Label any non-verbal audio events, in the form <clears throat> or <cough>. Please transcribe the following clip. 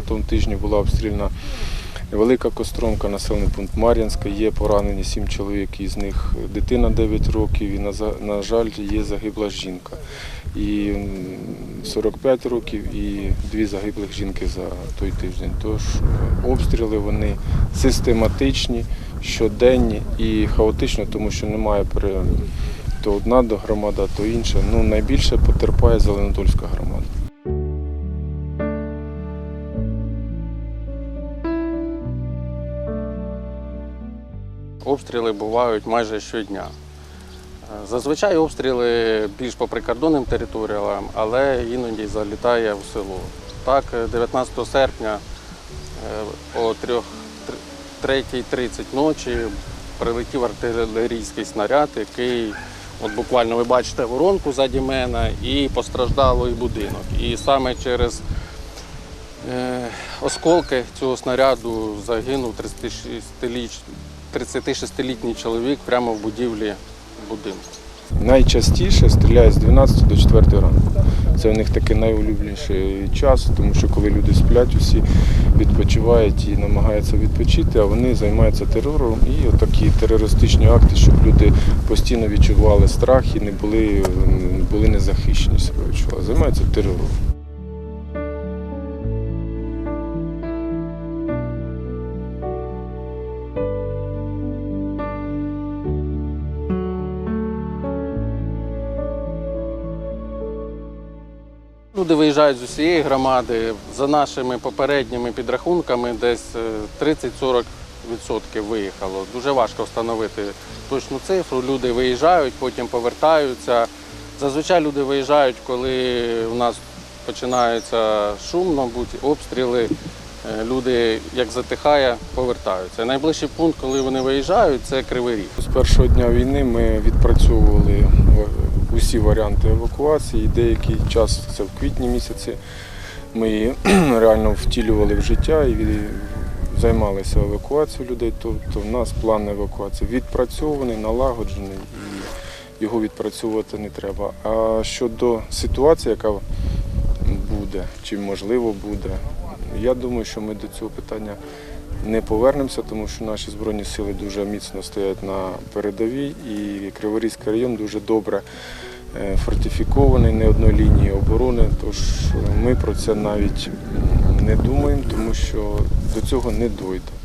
тому тижні була обстріляна Велика Костромка, населений пункт Мар'янська. Є поранені сім чоловік, із них дитина 9 років і, на, жаль, є загибла жінка. І 45 років і дві загиблих жінки за той тиждень. Тож е, обстріли вони систематичні, щоденні і хаотично, тому що немає то одна громада, то інша. Ну, найбільше потерпає Зеленодольська громада. Обстріли бувають майже щодня. Е, Зазвичай обстріли більш по прикордонним територіям, але іноді залітає в село. Так, е, 19 серпня е, о 3.30 ночі прилетів артилерійський снаряд, який, от буквально ви бачите воронку ззаді мене, і постраждало і будинок. І саме через Е, Осколки цього снаряду загинув 36-ліч- 36-літній чоловік прямо в будівлі будинку. Найчастіше стріляють з 12 до 4 ранку. Це у них такий найулюбленіший час, тому що коли люди сплять, усі відпочивають і намагаються відпочити, а вони займаються терором і отакі терористичні акти, щоб люди постійно відчували страх і не були, були незахищені. Займаються терором. Люди виїжджають з усієї громади. За нашими попередніми підрахунками, десь е, 30-40% виїхало. Дуже важко встановити точну цифру. Люди виїжджають, потім повертаються. Зазвичай люди виїжджають, коли у нас починається шум, мабуть, обстріли. Е, Люди, як затихає, повертаються. Найближчий пункт, коли вони виїжджають, це Кривий Ріг. З першого дня війни ми відпрацьовували е, усі варіанти евакуації. Деякий час, це в квітні місяці, ми її <clears throat> реально втілювали в життя і займалися евакуацією людей. Тобто в нас план евакуації відпрацьований, налагоджений і його відпрацьовувати не треба. А щодо ситуації, яка буде, чи можливо буде, я думаю, що ми до цього питання не повернемося, тому що наші збройні сили дуже міцно стоять на передовій, і Криворізький район дуже добре е, фортифікований, не одної лінії оборони. Тож ми про це навіть не думаємо, тому що до цього не дойде.